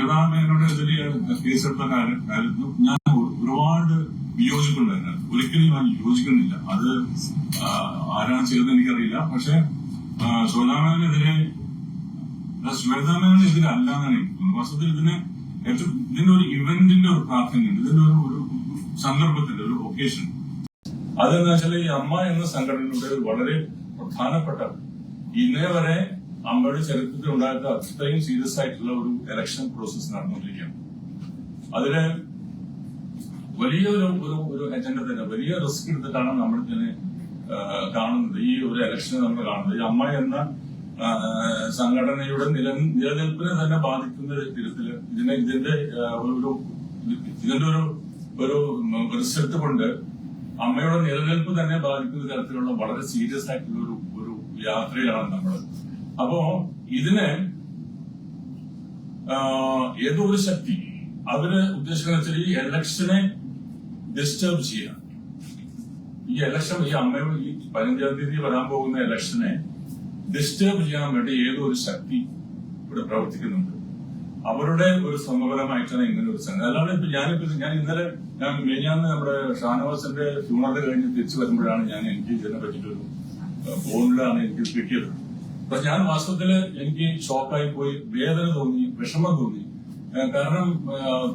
ശ്വേതാ എതിരെ കേസെടുത്ത കാര്യത്തിൽ ഞാൻ ഒരു- ഒരുപാട് വിയോജിപ്പുണ്ട് അതിനകത്ത് ഒരിക്കലും ഞാൻ യോജിക്കുന്നില്ല. അത് ആരാണ് ചെയ്തത് എനിക്കറിയില്ല. പക്ഷെ ശ്വേതാമേനെതിരെ ശ്വേതാമേനെതിരെ അല്ല എന്നാണ് എനിക്ക് തോന്നുന്നത്. വസ്തുത്തിൽ ഇതിന് ഏറ്റവും ഇതിന്റെ ഒരു ഇവന്റിന്റെ ഒരു പ്രാധാന്യമുണ്ട് ഇതിന്റെ ഒരു ഒരു സന്ദർഭത്തിന്റെ ഒരു ഒക്കേഷൻ. അതെന്ന് വെച്ചാൽ ഈ അമ്മ എന്ന സംഘടനയുടെ വളരെ പ്രധാനപ്പെട്ട ഇന്നേ വരെ അമ്മയുടെ ചെറുപ്പത്തിൽ ഉണ്ടായത് അത്രയും സീരിയസ് ആയിട്ടുള്ള ഒരു എലക്ഷൻ പ്രോസസ് നടന്നുകൊണ്ടിരിക്കുകയാണ്. അതിൽ വലിയൊരു ഒരു ഒരു അജണ്ട തന്നെ വലിയ റിസ്ക് എടുത്തിട്ടാണ് നമ്മൾ ഇതിനെ കാണുന്നത്. ഈ ഒരു എലക്ഷനെ നമ്മൾ കാണുന്നത്. ഈ അമ്മ എന്ന സംഘടനയുടെ നില നിലനിൽപ്പിനെ തന്നെ ബാധിക്കുന്ന തരത്തിൽ ഇതിനെ ഇതിന്റെ ഒരു ഇതിന്റെ ഒരു ഒരു റിസൾട്ട് കൊണ്ട് അമ്മയുടെ നിലനിൽപ്പ് തന്നെ ബാധിക്കുന്ന തരത്തിലുള്ള വളരെ സീരിയസ് ആയിട്ടുള്ള ഒരു ഒരു യാത്രയിലാണ് നമ്മൾ അപ്പോ ഇതിന് ഏതോ ഒരു ശക്തി അവർ ഉദ്ദേശിക്കുന്ന ഈ ഇലക്ഷനെ ഡിസ്റ്റർബ് ചെയ്യാം ഈ ഇലക്ഷൻ ഈ അമ്മയുടെ ഈ പതിനഞ്ചാം തീയതി വരാൻ പോകുന്ന ഇലക്ഷനെ ഡിസ്റ്റർബ് ചെയ്യാൻ വേണ്ടി ഏതോ ഒരു ശക്തി ഇവിടെ പ്രവർത്തിക്കുന്നുണ്ട്? അവരുടെ ഒരു സമപരമായിട്ടാണ് ഇങ്ങനെ ഒരു സംഘം അല്ലാതെ ഇപ്പൊ ഞാനിപ്പോ ഞാൻ ഇന്നലെ ഞാൻ മെഞ്ഞാന്ന് നമ്മുടെ ഷാനവാസിന്റെ ഫ്യൂണറൽ കഴിഞ്ഞ് തിരിച്ചു വരുമ്പോഴാണ് ഞാൻ എനിക്ക് ഇതിനെ പറ്റിയിട്ടൊരു ഫോണിലാണ് എനിക്ക് കിട്ടിയത്. അപ്പൊ ഞാൻ വാസ്തവത്തിൽ എനിക്ക് ഷോക്കായി പോയി വേദന തോന്നി വിഷമം തോന്നി. കാരണം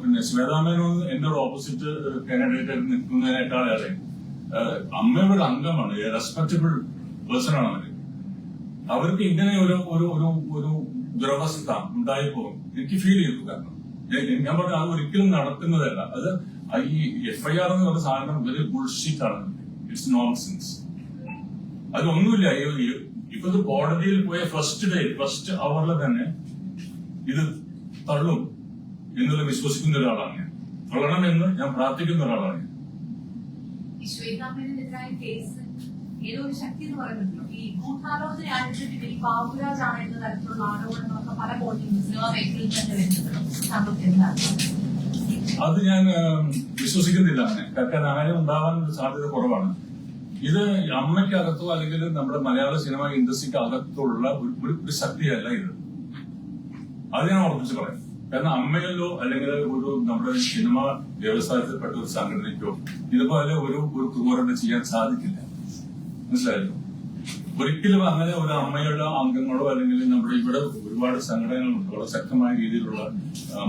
പിന്നെ ശ്വേതാമേനോൻ ഒരു ഓപ്പോസിറ്റ് കാൻഡിഡേറ്റ് നിൽക്കുന്നതിനേക്കാളേറെ അമ്മയുടെ അംഗമാണ് റെസ്പെക്ടബിൾ പേഴ്സൺ ആണ് അവർ. അവർക്ക് ഇങ്ങനെ ഒരു ഒരു ഒരു ഒരു ദുരവസ്ഥ ഉണ്ടായപ്പോ എനിക്ക് ഫീൽ ചെയ്തു കാരണം. ഞാൻ- പറഞ്ഞു അത് ഒരിക്കലും നടക്കുന്നതല്ല. അത് ഈ എഫ്ഐആർ എന്ന് പറഞ്ഞ സാധനം വെരി ബുൾഷിറ്റ് ആണ്. ഇറ്റ്സ് നോൺസെൻസ് അതൊന്നുമില്ല ഇപ്പൊ ഇത് കോടതിയിൽ പോയ ഫസ്റ്റ് ഡേ ഫസ്റ്റ് അവറിൽ തന്നെ ഇത് തള്ളും എന്നുള്ള വിശ്വസിക്കുന്ന ഒരാളാണ് ഞാൻ. തള്ളണമെന്ന് ഞാൻ പ്രാർത്ഥിക്കുന്ന ഒരാളാണ് ഞാൻ. ഈ ശ്വേതാമേനെതിരായ കേസ് ഏതോ ഒരു ശക്തി എന്ന് പറയുന്നുണ്ടല്ലോ. ഈ ഗൂഢാലോചന ആരംഭിച്ചിട്ട് ഈ ബാബുരാജാണ് എന്ന തരത്തിലുള്ള ആരോപണങ്ങളൊക്കെ പല കോടതിയും സിനിമാ മേഖലയിൽ തന്നെ വരുന്നുണ്ട്. താങ്കൾക്ക് എന്താണ് അത് ഞാൻ വിശ്വസിക്കുന്നില്ല അങ്ങനെ. കാരണം അങ്ങനെ ഉണ്ടാവാൻ സാധ്യത കുറവാണ്. ഇത് അമ്മയ്ക്കകത്തോ അല്ലെങ്കിൽ നമ്മുടെ മലയാള സിനിമ ഇൻഡസ്ട്രിക്ക് അകത്തുള്ള ഒരു ശക്തിയല്ല ഇത്. അത് ഞാൻ ഉറപ്പിച്ചു പറയാം. കാരണം അമ്മയല്ലോ അല്ലെങ്കിൽ ഒരു നമ്മുടെ സിനിമ വ്യവസായത്തിൽപ്പെട്ട ഒരു സംഘടനയ്ക്കോ ഇതുപോലെ ഒരു ഒരു ക്രൂരത ചെയ്യാൻ സാധിക്കില്ല. മനസ്സിലായല്ലോ? ഒരിക്കലും അങ്ങനെ ഒരു അമ്മയുള്ള അംഗങ്ങളോ അല്ലെങ്കിൽ നമ്മുടെ ഇവിടെ ഒരുപാട് സംഘടനകളുണ്ട്. വളരെ ശക്തമായ രീതിയിലുള്ള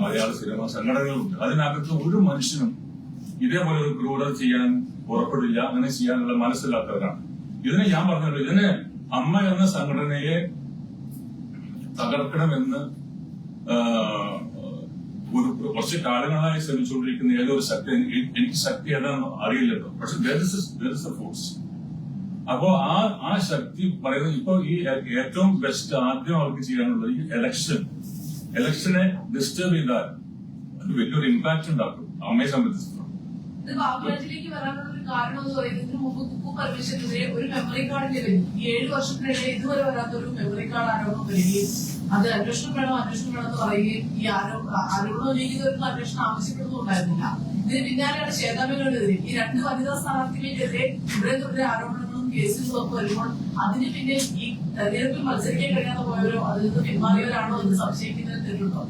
മലയാള സിനിമ സംഘടനകളുണ്ട്. അതിനകത്ത് ഒരു മനുഷ്യനും ഇതേപോലെ ഒരു ക്രൂരത ചെയ്യാൻ പുറപ്പെടില്ല അങ്ങനെ ചെയ്യാനുള്ള മനസ്സില്ലാത്തവരാണ്. ഇതിനെ ഞാൻ പറഞ്ഞല്ലോ ഇതിനെ അമ്മ എന്ന സംഘടനയെ തകർക്കണമെന്ന് ഒരു കുറച്ച് കാലങ്ങളായി ശ്രമിച്ചുകൊണ്ടിരിക്കുന്ന ഏതൊരു ശക്തി എനിക്ക് ശക്തി ഏതാണെന്ന് അറിയില്ലല്ലോ. പക്ഷെ ഫോഴ്സ് അപ്പോ ആ ആ ശക്തി പറയുന്നത് ഇപ്പൊ ഈ ഏറ്റവും ബെസ്റ്റ് ആദ്യം അവർക്ക് ചെയ്യാനുള്ളത് ഈ എലക്ഷൻ എലക്ഷനെ ഡിസ്റ്റർബ് ചെയ്താൽ അത് വലിയൊരു ഇമ്പാക്ട് ഉണ്ടാക്കും അമ്മയെ സംബന്ധിച്ചിടത്തോളം. ഇത് ബാബുരാജിലേക്ക് വരാനുള്ള കാരണം എന്ന് പറയുന്നത് ഇതിനു മുമ്പ് കുക്കു പരമേശ്വരനെതിരെ ഒരു മെമ്മറി കാർഡിന്റെ വരും ഈ ഏഴ് വർഷത്തിനിടെ ഇതുവരെ വരാത്ത ഒരു മെമ്മറി കാർഡ് ആരോപണം വരികയും അത് അന്വേഷണം വേണം അന്വേഷണം വേണം എന്ന് പറയുകയും ഈ ആരോപണം ആരോപണം ഉന്നയിക്കുന്നവർക്ക് അന്വേഷണം ആവശ്യപ്പെടുന്നുണ്ടായിരുന്നില്ല ഇതിന് പിന്നാലെയാണ് ശ്വേതാമേനോനെതിരെ ഈ രണ്ട് വനിതാ സ്ഥാനാർത്ഥികൾക്കെതിരെ ഇവിടെ തുടരെ ആരോപണങ്ങളും കേസുകളും ഒക്കെ വരുമ്പോൾ അതിന് പിന്നെ ഈ തെരഞ്ഞെടുപ്പിൽ മത്സരിക്കാൻ കഴിയാതെ പോയവരോ അതിൽ നിന്ന് പിന്മാറിയവരാണോ എന്ന് സംശയിക്കുന്നതിന് തെറ്റുണ്ടോ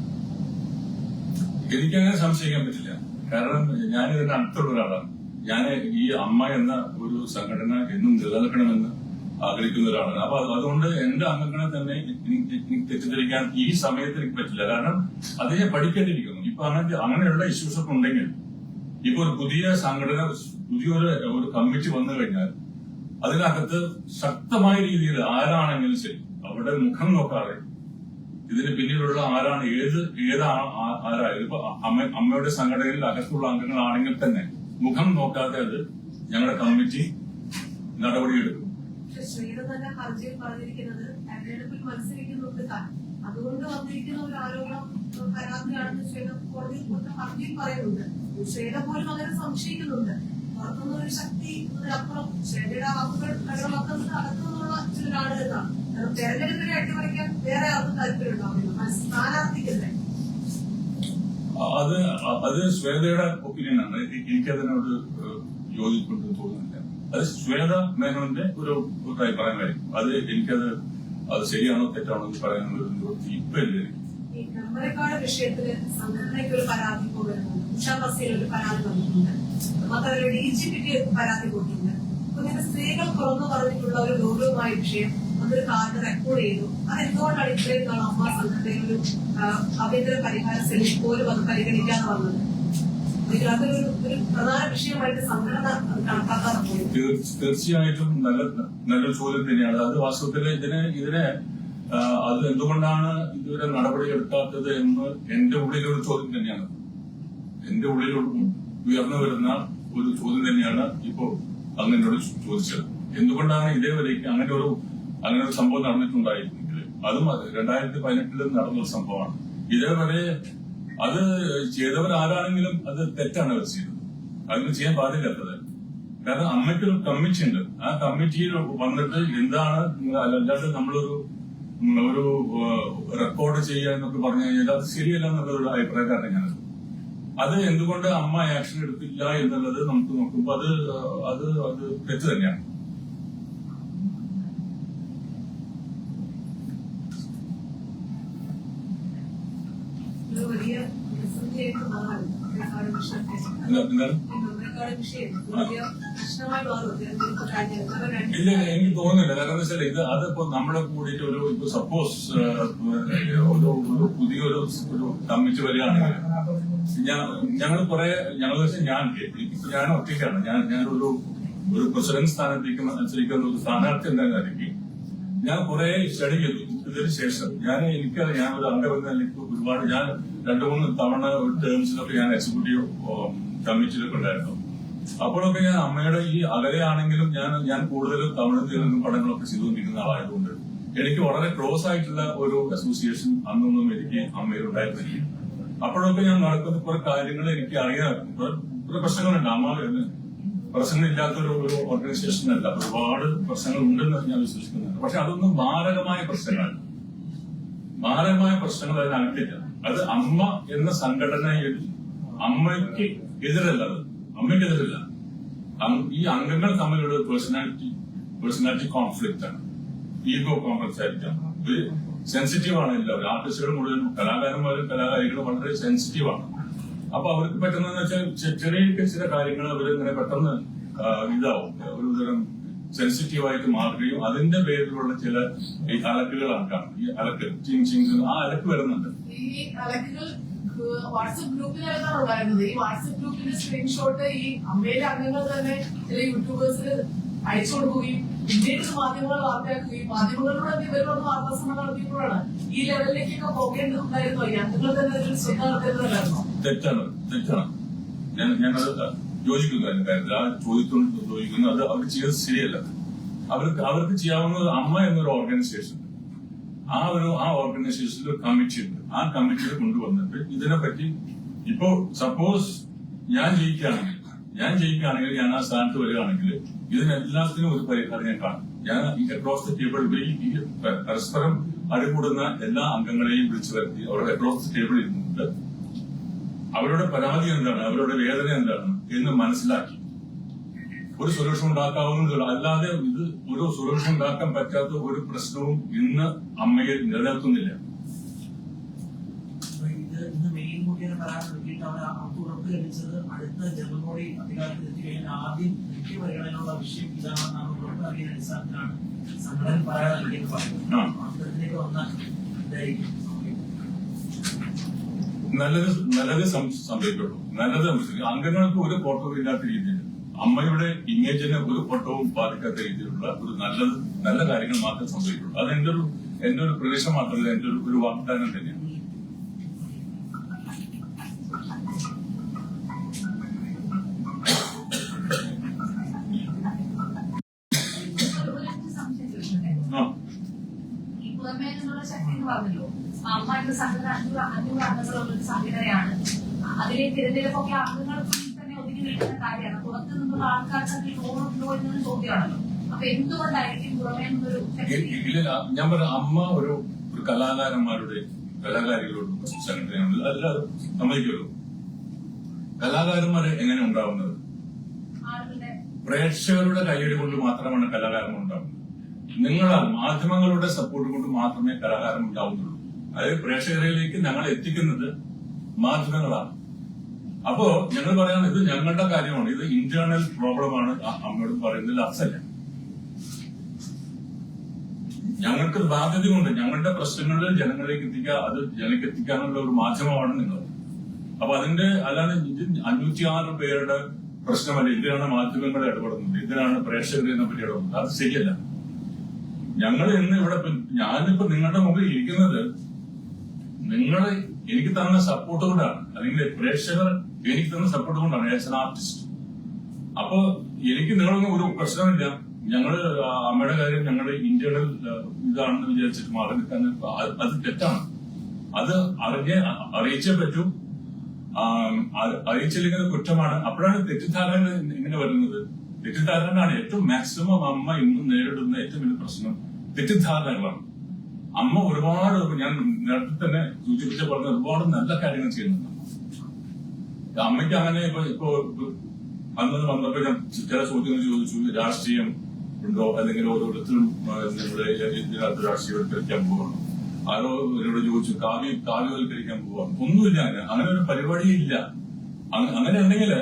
എനിക്കങ്ങനെ സംശയിക്കാൻ പറ്റില്ല. കാരണം ഞാൻ ഇതിന്റെ അടുത്തുള്ള ഒരാളാണ്. ഞാൻ ഈ അമ്മ എന്ന ഒരു സംഘടന എന്നും നിലനിൽക്കണമെന്ന് ആഗ്രഹിക്കുന്ന ഒരാളാണ്. അപ്പൊ അത് അതുകൊണ്ട് എന്റെ അംഗങ്ങളെ തന്നെ എനിക്ക് തെറ്റിദ്ധരിക്കാൻ ഈ സമയത്ത് എനിക്ക് പറ്റില്ല. കാരണം അത് ഞാൻ പഠിക്കേണ്ടിയിരിക്കുന്നു. ഇപ്പൊ അങ്ങനെ അങ്ങനെയുള്ള ഇഷ്യൂസ് ഒക്കെ ഉണ്ടെങ്കിൽ ഇപ്പൊ ഒരു പുതിയ സംഘടന പുതിയൊരു ഒരു കമ്മിറ്റി വന്നു കഴിഞ്ഞാൽ അതിനകത്ത് ശക്തമായ രീതിയിൽ ആരാണെങ്കിലും ശരി അവരുടെ മുഖം നോക്കാതെ ഇതിന് പിന്നിലുള്ള ആരാണ് ഏത് ഏതാണ് ആരായത്? ഇപ്പൊ അമ്മ അമ്മയുടെ സംഘടനയിൽ അകത്തുള്ള അംഗങ്ങളാണെങ്കിൽ തന്നെ മുഖം നോക്കാതെ അത് ഞങ്ങളുടെ കമ്മിറ്റി നടപടിയെടുക്കും. ശ്രീധർ തന്നെ ഹർജിയിൽ പറഞ്ഞിരിക്കുന്നത് തെരഞ്ഞെടുപ്പിൽ മത്സരിക്കുന്നുണ്ട് അതുകൊണ്ട് വന്നിരിക്കുന്ന ഒരു ആരോപണം പരാതിയാണെന്ന് ശ്വേത കോടതിയിൽ കൊടുത്ത ഹർജിയിൽ പറയുന്നുണ്ട്. ശ്വേത പോലും അങ്ങനെ സംശയിക്കുന്നുണ്ട്. പുറത്തുനിന്ന് ഒരു ശക്തി അതിനപ്പുറം ശ്വേതയുടെ വാക്കുകൾ തെരഞ്ഞെടുപ്പിനെ അട്ടിമറിക്കാൻ വേറെ ആർക്കും താല്പര്യം ഉണ്ടാവില്ല സ്ഥാനാർത്ഥിക്കെതിരെ. അത് അത് ശ്വേതയുടെ ഒപ്പീനിയൻ ആണ്. എനിക്കതിനോട് യോജിപ്പുണ്ട് യോജിപ്പുണ്ടെന്ന് തോന്നുന്നില്ല. അത് ശ്വേത മേനോന്റെ ഒരു അഭിപ്രായമായിരിക്കും. അത് എനിക്കത് അത് ശരിയാണോ തെറ്റാണോ എന്ന് പറയാനുള്ള ഒരു നിവൃത്തി ഇപ്പൊ ഇല്ല എനിക്ക്. ഈ വിഷയത്തിൽ സംഘടനയ്ക്ക് ഒരു പരാതി പോകുന്നുണ്ട് ഉഷാ ബസ്സിൽ ഒരു പരാതി വന്നിട്ടുണ്ട് മാത്രമല്ല ഡി ജി പിക്ക് പരാതി കൊടുത്തിട്ടുണ്ട്. അപ്പൊ ഇങ്ങനെ സ്ത്രീകൾ തുറന്നു പറഞ്ഞിട്ടുള്ള ഒരു ഗൗരവമായ വിഷയം അതൊരു കാർഡ് റെക്കോർഡ് ചെയ്തു. അത് എന്തുകൊണ്ടാണ് ഇത്രയും നാൾ അമ്മ സംഘത്തെ ഒരു അഭ്യന്തര പരിഹാര സെല്ലിൽ പോലും അത് പോയത് തീർ- തീർച്ചയായിട്ടും നല്ല നല്ലൊരു ചോദ്യം തന്നെയാണ്. അത് വാസ്തവത്തിൽ ഇതിനെ ഇതിനെ അത് എന്തുകൊണ്ടാണ് ഇതുവരെ നടപടി എടുക്കാത്തത് എന്ന് എന്റെ ഉള്ളിലൊരു ചോദ്യം തന്നെയാണ്. എന്റെ ഉള്ളിൽ ഉയർന്നു വരുന്ന ഒരു ചോദ്യം തന്നെയാണ് ഇപ്പോൾ എന്നോട് ചോദിച്ചത്. എന്തുകൊണ്ടാണ് ഇതേവരേക്ക് അങ്ങനെ ഒരു അങ്ങനെ ഒരു സംഭവം നടന്നിട്ടുണ്ടായിരുന്നെങ്കിൽ അതും രണ്ടായിരത്തി പതിനെട്ടിൽ നടന്നൊരു സംഭവമാണ്. ഇതേവരെ അത് ചെയ്തവർ ആരാണെങ്കിലും അത് തെറ്റാണ് അവർ ചെയ്തത്. അതിന് ചെയ്യാൻ പാടില്ലാത്തത്. കാരണം അമ്മയ്ക്കൊരു കമ്മിറ്റി ഉണ്ട്. ആ കമ്മിറ്റിയിൽ വന്നിട്ട് എന്താണ് അല്ലാണ്ട് നമ്മളൊരു ഒരു റെക്കോർഡ് ചെയ്യുക എന്നൊക്കെ പറഞ്ഞു കഴിഞ്ഞാൽ അത് ശരിയല്ല എന്നുള്ളൊരു അഭിപ്രായക്കാരൻ ഞാനത്. അത് എന്തുകൊണ്ട് അമ്മ ആക്ഷൻ എടുത്തില്ല എന്നുള്ളത് നമുക്ക് നോക്കുമ്പോൾ അത് അത് അത് തെറ്റ് തന്നെയാണ് ഒരു വലിയ പ്രതിസന്ധിയായിട്ട് മാറും മെമ്മറിക്കാട് വിഷയത്തെ എന്താ- എന്താണ് മെമ്മറിക്കാട് വിഷയം ഒരു വലിയ പ്രശ്നമായി മാറും തെരഞ്ഞെടുപ്പ് കഴിഞ്ഞാൽ കാരണം രണ്ട് ഇല്ല എനിക്ക് തോന്നുന്നില്ല. കാരണം വെച്ചാൽ ഇത് അതിപ്പോ നമ്മളെ കൂടിയിട്ട് ഒരു ഇപ്പൊ സപ്പോസ് ഒരു പുതിയൊരു ഒരു തമ്മിച്ച് വരികയാണെങ്കിൽ ഞങ്ങൾ കുറെ ഞങ്ങൾ വെച്ചാൽ ഞാൻ ഇപ്പൊ ഞാൻ ഒറ്റയ്ക്കാണ്. ഞാൻ ഞാനൊരു ഒരു പ്രസിഡന്റ് സ്ഥാനത്തേക്ക് മത്സരിക്കുന്ന ഒരു സ്ഥാനാർത്ഥി എന്ന നിലയ്ക്ക് ഞാൻ കുറെ സ്റ്റഡി ചെയ്തു. ഇതിന് ശേഷം ഞാൻ എനിക്ക് ഞാൻ ഒരു അംഗമെന്ന എനിക്ക് ഒരുപാട് ഞാൻ രണ്ടു മൂന്ന് തവണ ഒരു ടേംസിലൊക്കെ ഞാൻ എക്സിക്യൂട്ടീവ് കമ്മിറ്റിയിലൊക്കെ ഉണ്ടായിരുന്നു. അപ്പോഴൊക്കെ ഞാൻ അമ്മയുടെ ഈ അകലെയാണെങ്കിലും ഞാൻ ഞാൻ കൂടുതലും തമിഴ് തെലുങ്ക് പഠനങ്ങളൊക്കെ ചെയ്തുകൊണ്ടിരിക്കുന്ന ആളായതുകൊണ്ട് എനിക്ക് വളരെ ക്ലോസ് ആയിട്ടുള്ള ഒരു അസോസിയേഷൻ അന്നൊന്നും എനിക്ക് അമ്മയിലുണ്ടായിരുന്നില്ല അപ്പോഴൊക്കെ ഞാൻ നടക്കുന്ന കുറെ കാര്യങ്ങൾ എനിക്ക് അറിയാറുണ്ട് കുറെ പ്രശ്നങ്ങളുണ്ട് അമ്മ പ്രശ്നമില്ലാത്തൊരു ഒരു ഓർഗനൈസേഷൻ അല്ല ഒരുപാട് പ്രശ്നങ്ങൾ ഉണ്ടെന്ന് ഞാൻ വിശ്വസിക്കുന്നുണ്ട്. പക്ഷെ അതൊന്നും മാരകമായ പ്രശ്നങ്ങളല്ല. മാരകമായ പ്രശ്നങ്ങൾ അതിനകത്തില്ല അത് അമ്മ എന്ന സംഘടനയിൽ അമ്മയ്ക്ക് എതിരല്ല അത്. അമ്മയ്ക്ക് എതിരല്ല. ഈ അംഗങ്ങൾ തമ്മിലുള്ള പേഴ്സണാലിറ്റി പേഴ്സണാലിറ്റി കോൺഫ്ലിക്റ്റ് ആണ്. ഈഗോ കോൺഫ്ലിക്റ്റ് ആയിരിക്കാം. സെൻസിറ്റീവ് ആണ് എല്ലാവരും. ആർട്ടിസ്റ്റുകൾ മുഴുവൻ കലാകാരന്മാരും കലാകാരികളും വളരെ സെൻസിറ്റീവ് ആണ്. അപ്പൊ അവർക്ക് പറ്റുന്നതെന്ന് വെച്ചാൽ ചെറിയ ചില കാര്യങ്ങൾ അവർ ഇങ്ങനെ പെട്ടെന്ന് ഇതാവും. ഒരു തരം സെൻസിറ്റീവ് ആയിട്ട് മാറുകയും അതിന്റെ പേരിലുള്ള ചില ഈ അലക്കുകളാക്കാം. ഈ അലക്ക് ചിങ് ചിങ് ആ അലക്ക് വരുന്നുണ്ട്. ഈ അലക്കുകൾ വാട്സപ്പ് ഗ്രൂപ്പിലാണ് ഉണ്ടായിരുന്നത് ഈ വാട്സപ്പ് ഗ്രൂപ്പിന്റെ സ്ക്രീൻഷോട്ട് ഈ അമ്മയിലെ അംഗങ്ങൾ തന്നെ ചില യൂട്യൂബേഴ്സിന് അയച്ചു കൊടുക്കുകയും ഇത് മാധ്യമങ്ങൾ വാർത്തയാക്കുകയും മാധ്യമങ്ങളിലൂടെ ഇവരോട് വാർത്താ ശ്രമം നടത്തിയപ്പോഴാണ് ഈ ലെവലിലേക്കൊക്കെ പോകേണ്ടതുണ്ടായിരുന്നു? ഈ അംഗങ്ങൾ തന്നെ അതിൽ ശ്രദ്ധ നടത്തേണ്ടതല്ലായിരുന്നോ തെറ്റാണ് തെറ്റാണ്. ഞാൻ ഞാനത് യോജിക്കുന്നു അതിന്റെ കാര്യത്തിൽ ആ ചോദ്യത്തോട് യോജിക്കുന്നു. അത് അവർ ചെയ്തത് ശരിയല്ല. അവർക്ക് അവർക്ക് ചെയ്യാവുന്നത് അമ്മ എന്നൊരു ഓർഗനൈസേഷൻ ആ ഒരു ആ ഓർഗനൈസേഷനിൽ ഒരു കമ്മിറ്റി ഉണ്ട്. ആ കമ്മിറ്റിയിൽ കൊണ്ടുവന്നിട്ട് ഇതിനെപ്പറ്റി ഇപ്പോ സപ്പോസ് ഞാൻ ജയിക്കുകയാണെങ്കിൽ ഞാൻ ജയിക്കുകയാണെങ്കിൽ ഞാൻ ആ സ്ഥാനത്ത് വരികയാണെങ്കിൽ ഇതിനെല്ലാത്തിനും ഒരു പരിഹാരം ഞാൻ കാണും. ഞാൻ അക്രോസ് ദ ടേബിൾ ഈ പ- പരസ്പരം അടികൂടുന്ന എല്ലാ അംഗങ്ങളെയും വിളിച്ചു വരുത്തി അവരുടെ അക്രോസ് ദ ടേബിൾ ഇരുന്നിട്ട് അവരുടെ പരാതി എന്താണ്? അവരുടെ വേദന എന്താണ്? എന്ന് മനസ്സിലാക്കി. ഒരു സൊല്യൂഷൻ ഉണ്ടാക്കാവുന്ന അല്ലാതെ ഇത് ഒരു സൊല്യൂഷൻ ഉണ്ടാക്കാൻ പറ്റാത്ത ഒരു പ്രശ്നവും ഇന്ന് അമ്മയെ നിലനിർത്തുന്നില്ല. അടുത്ത അധികാരത്തിൽ എത്തിക്കഴിഞ്ഞാൽ ആദ്യം മുഖ്യ പരിഗണനയുള്ള വിഷയം ഇതാണെന്നാണ് ഉറപ്പ് അറിയാൻ അടിസ്ഥാനത്തിലാണ് സംഘടന പരാതി നൽകിയെന്ന് പറയുന്നത് അത്തരത്തിലേക്ക് വന്നാൽ ഇതായിരിക്കും സംഭവിക്കുന്നത്. നല്ലത് നല്ലത് സംഭവിക്കുള്ളൂ നല്ലത് അംഗങ്ങൾക്ക് ഒരു ഫോട്ടോ ഇല്ലാത്ത രീതിയിൽ അമ്മയുടെ ഇമേജിന് ഒരു ഫോട്ടോവും ബാധിക്കാത്ത രീതിയിലുള്ള ഒരു നല്ലത് നല്ല കാര്യങ്ങൾ മാത്രം സംഭവിക്കുള്ളൂ. അത് എന്റെ ഒരു എന്റെ ഒരു പ്രദേശം മാത്രമല്ല എന്റെ ഒരു ഒരു വാഗ്ദാനം തന്നെയാണ്? ആ. പറഞ്ഞല്ലോ സംഘടന അഞ്ഞൂറ് അഞ്ഞൂറ് അംഗങ്ങളുള്ള ഒരു സംഘടനയാണ്. അതിലെ തിരഞ്ഞെടുപ്പൊക്കെ അംഗങ്ങൾ തന്നെ ഒതുങ്ങി നിൽക്കുന്ന കാര്യമാണ്. പുറത്തു നിന്നുള്ള ആൾക്കാർക്ക് അതിൽ റോളുണ്ടോ എന്നൊരു ചോദ്യമാണല്ലോ. അപ്പൊ എന്തുകൊണ്ടായിരിക്കും പുറമേ നിന്നൊരു ഇല്ല ഞാൻ പറഞ്ഞ അമ്മ ഒരു ഒരു കലാകാരന്മാരുടെ കലാകാരികളുടെ സംഘടനയാണ് അല്ല സമ്മതിക്കുള്ളൂ കലാകാരന്മാരെ എങ്ങനെ ഉണ്ടാവുന്നത്? പ്രേക്ഷകരുടെ കയ്യടി കൊണ്ട് മാത്രമാണ് കലാകാരന്മാർ ഉണ്ടാവുന്നത്. നിങ്ങളാൽ മാധ്യമങ്ങളുടെ സപ്പോർട്ട് കൊണ്ട് മാത്രമേ കലാകാരം ഉണ്ടാവുന്നുള്ളൂ. അത് പ്രേക്ഷകരിലേക്ക് ഞങ്ങൾ എത്തിക്കുന്നത് മാധ്യമങ്ങളാണ്. അപ്പോ ഞങ്ങൾ പറയാൻ ഇത് ഞങ്ങളുടെ കാര്യമാണ് ഇത് ഇന്റേണൽ പ്രോബ്ലമാണ് അമ്മയോട് പറയുന്നതിൽ അർത്ഥമല്ല. ഞങ്ങൾക്ക് ബാധ്യതയുണ്ട് ഞങ്ങളുടെ പ്രശ്നങ്ങളിൽ ജനങ്ങളിലേക്ക് എത്തിക്കുക അത് ജനങ്ങൾക്ക് എത്തിക്കാനുള്ള ഒരു മാധ്യമമാണ് നിങ്ങൾ അപ്പൊ അതിന്റെ അല്ലാതെ അഞ്ഞൂറ്റി ആറ് പേരുടെ പ്രശ്നമല്ല ഇതിനാണ് മാധ്യമങ്ങൾ ഇടപെടുന്നത് ഇതിനാണ് പ്രേക്ഷകരെ പറ്റി ഇടപെടുന്നത്. അത് ശരിയല്ല. ഞങ്ങൾ ഇന്ന് ഇവിടെ ഞാനിപ്പോ നിങ്ങളുടെ മുമ്പിൽ ഇരിക്കുന്നത് നിങ്ങൾ എനിക്ക് തന്ന സപ്പോർട്ട് കൊണ്ടാണ്. അല്ലെങ്കിൽ പ്രേക്ഷകർ എനിക്ക് തന്ന സപ്പോർട്ട് കൊണ്ടാണ്. ആസ് എൻ ആർട്ടിസ്റ്റ് അപ്പോ എനിക്ക് നിങ്ങളൊന്നും ഒരു പ്രശ്നമില്ല ഞങ്ങൾ അമ്മയുടെ കാര്യം ഞങ്ങളുടെ ഇന്ത്യയുടെ ഇതാണെന്ന് വിചാരിച്ചിട്ട് മാറി നിൽക്കാൻ അത് തെറ്റാണ്. അത് അറിഞ്ഞ അറിയിച്ചേ പറ്റൂ. അറിയിച്ചില്ലെങ്കിൽ കുറ്റമാണ്. അപ്പോഴാണ് തെറ്റിദ്ധാരണ ഇങ്ങനെ വരുന്നത്. തെറ്റിദ്ധാരണയാണ് ഏറ്റവും മാക്സിമം അമ്മ ഇന്നും നേരിടുന്ന ഏറ്റവും വലിയ പ്രശ്നം. തെറ്റിദ്ധാരണകളാണ്. അമ്മ ഒരുപാട് ഞാൻ നേരത്തെ തന്നെ സൂചിപ്പിച്ച പറഞ്ഞ ഒരുപാട് നല്ല കാര്യങ്ങൾ ചെയ്യുന്നുണ്ട്. അമ്മയ്ക്ക് അങ്ങനെ ഇപ്പൊ ഇപ്പൊ അന്ന് വന്നപ്പോ ഞാൻ ചില ചോദ്യങ്ങൾ ചോദിച്ചു രാഷ്ട്രീയം ഉണ്ടോ? അല്ലെങ്കിൽ ഓരോരുത്തരും ഇതിനകത്ത് രാഷ്ട്രീയവൽക്കരിക്കാൻ പോകണം ആരോ ഇവരോട് ചോദിച്ചു കാവ്യ കാവ്യവൽക്കരിക്കാൻ പോവാം ഒന്നുമില്ല അങ്ങനെ. അങ്ങനെ ഒരു പരിപാടിയില്ല. ഇല്ല അങ്ങനെ ഉണ്ടെങ്കിൽ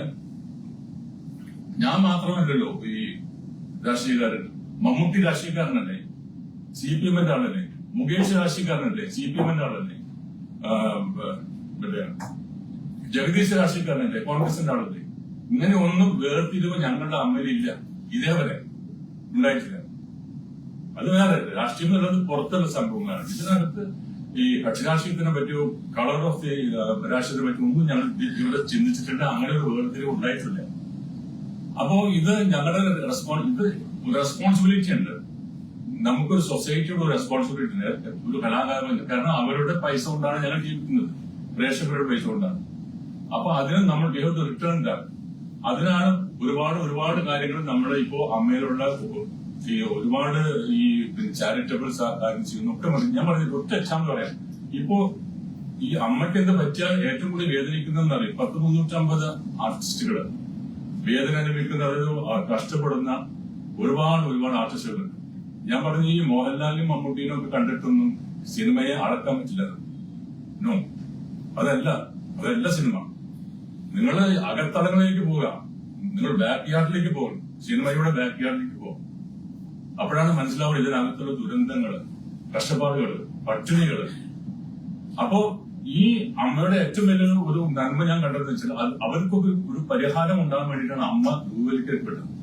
ഞാൻ മാത്രമല്ലല്ലോ ഈ രാഷ്ട്രീയക്കാരൻ. മമ്മൂട്ടി രാഷ്ട്രീയക്കാരനല്ലേ? സി പി എമ്മിന്റെ ആളല്ലേ? മുകേഷ് രാഷ്ട്രീയക്കാരനല്ലേ സി പി എമ്മിന്റെ ആളല്ലേ മറ്റേ ജഗദീശ് രാഷ്ട്രീയക്കാരനല്ലേ കോൺഗ്രസിന്റെ ആളല്ലേ ഇങ്ങനെ ഒന്നും വേർതിരിവ് ഞങ്ങളുടെ അമ്മയിലില്ല. ഇതേവരെ. ഉണ്ടായിട്ടില്ല. അത് വേറെ. രാഷ്ട്രീയം എന്നുള്ളത് പുറത്തുള്ള സംഭവങ്ങളാണ്. ഇതിനകത്ത് ഈ കക്ഷിരാഷ്ട്രീയത്തിനെ പറ്റിയോ കളർ ഓഫ് ദി രാഷ്ട്രീയത്തെ പറ്റിയോ ഒന്നും ഞങ്ങൾ ഇവിടെ ചിന്തിച്ചിട്ടില്ല. അങ്ങനെ ഒരു വേർതിരിവ് ഉണ്ടായിട്ടില്ല. അപ്പോ ഇത് ഞങ്ങളുടെ റെസ്പോൺ ഇത് റെസ്പോൺസിബിലിറ്റി ഉണ്ട്. നമുക്കൊരു സൊസൈറ്റിയുടെ റെസ്പോൺസിബിലിറ്റി ഉണ്ട്. ഒരു കലാകാരൻ. കാരണം അവരുടെ പൈസ കൊണ്ടാണ് ഞങ്ങൾ ജീവിക്കുന്നത്. പ്രേക്ഷകരുടെ പൈസ കൊണ്ടാണ്. അപ്പൊ അതിന് നമ്മൾ വി ടു റിട്ടേൺ അതിനാണ് ഒരുപാട് ഒരുപാട് കാര്യങ്ങൾ നമ്മുടെ ഇപ്പോ അമ്മയിലുള്ള ഈ ഒരുപാട് ഈ ചാരിറ്റബിൾ കാര്യം ചെയ്യുന്നു. ഒക്കെ മതി. ഞാൻ പറഞ്ഞത് ഒറ്റ എക്സാമ്പിൾ പറയാം. ഇപ്പോ ഈ അമ്മയ്ക്ക് എന്ത് പറ്റിയാൽ ഏറ്റവും കൂടുതൽ വേദനിക്കുന്നതെന്ന് അറിയാം. പത്ത് മുന്നൂറ്റമ്പത് ആർട്ടിസ്റ്റുകൾ വേദന അനുഭവിക്കുന്ന കഷ്ടപ്പെടുന്ന ഒരുപാട് ഒരുപാട് ആർട്ടിസ്റ്റുകളുണ്ട് ഞാൻ പറഞ്ഞു ഈ മോഹൻലാലിനും മമ്മൂട്ടിനും ഒക്കെ കണ്ടിട്ടൊന്നും സിനിമയെ അളക്കാൻ പറ്റില്ല. നോ അതല്ല അതല്ല സിനിമ. നിങ്ങൾ അകത്തളങ്ങളിലേക്ക് പോവുക. നിങ്ങൾ ബാക്ക് യാർഡിലേക്ക് പോകും സിനിമയുടെ ബാക്ക് യാർഡിലേക്ക് പോകും അപ്പോഴാണ് മനസ്സിലാവുക ഇതിനകത്തുള്ള ദുരന്തങ്ങൾ കഷ്ടപ്പാടുകൾ പട്ടിണികൾ. അപ്പോ ഈ അമ്മയുടെ ഏറ്റവും വലിയ ഒരു നന്മ ഞാൻ കണ്ടതെന്ന് വെച്ചാൽ അവർക്കൊക്കെ ഒരു പരിഹാരം ഉണ്ടാകാൻ വേണ്ടിയിട്ടാണ് അമ്മ രൂപവൽക്കരിക്കപ്പെട്ടത്.